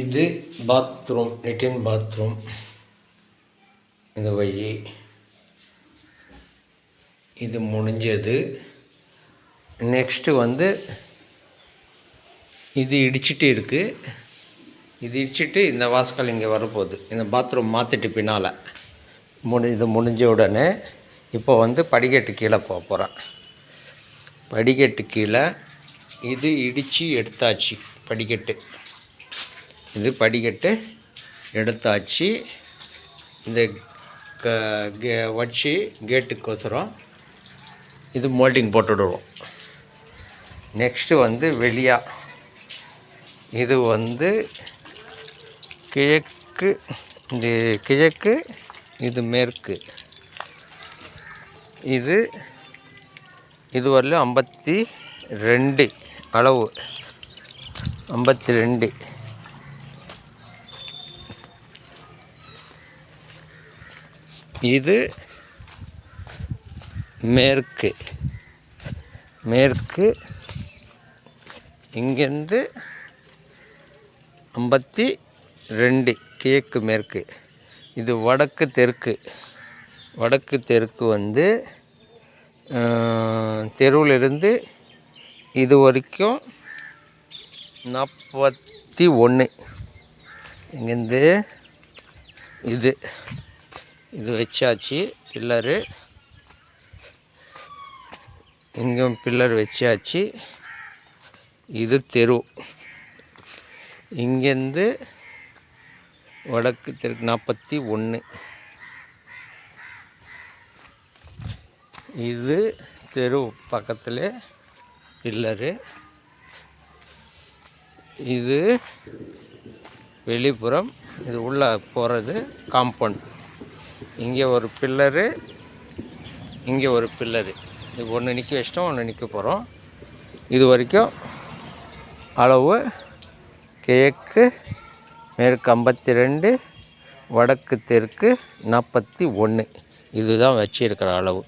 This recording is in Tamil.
இது பாத்ரூம் லெட்டின் பாத்ரூம் இந்த வழி. இது முடிஞ்சது. நெக்ஸ்ட்டு வந்து இது இடிச்சிட்டு இருக்குது இது இடிச்சிட்டு இந்த வாசக்கால் இங்கே வரப்போகுது. இந்த பாத்ரூம் மாற்றிட்டு பின்னால். முடி இது முடிஞ்ச உடனே இப்போ வந்து படிக்கட்டு கீழே போக போகிறேன் படிக்கட்டு கீழே இது இடித்து எடுத்தாச்சு படிக்கட்டு. இது படிக்கட்டு எடுத்தாச்சு. இந்த க கே வச்சு கேட்டுக்கோசரம் இது மோல்டிங் போட்டுவிடுவோம் நெக்ஸ்ட்டு வந்து வெளியா. இது வந்து கிழக்கு இது கிழக்கு இது மேற்கு. இது இது ஐம்பத்தி ரெண்டு அளவு. ஐம்பத்தி ரெண்டு. இது மேற்கு. மேற்கு. இங்கேருந்து ஐம்பத்தி ரெண்டு கிழக்கு மேற்கு. இது வடக்கு தெற்கு. வடக்கு தெற்கு வந்து தெருவிலிருந்து இது வரைக்கும் நாற்பத்தி ஒன்று. இங்கேருந்து இது. இது வச்சாச்சு பில்லரு. இங்கும் பில்லர் வச்சாச்சு. இது தெரு. இங்கேருந்து வடக்கு தெற்கு நாற்பத்தி ஒன்று இது தெரு பக்கத்தில் பில்லரு. இது வெளிப்புறம் இது உள்ளே போகிறது காம்பவுண்ட். இங்கே ஒரு பில்லரு இங்கே ஒரு பில்லரு. இது ஒன்று நிற்க வச்சிட்டோம் ஒன்று நிற்க போகிறோம் இது வரைக்கும் அளவு கிழக்கு மேற்கு ஐம்பத்தி ரெண்டு வடக்கு தெற்கு நாற்பத்தி ஒன்று இதுதான் வச்சிருக்கிற அளவு.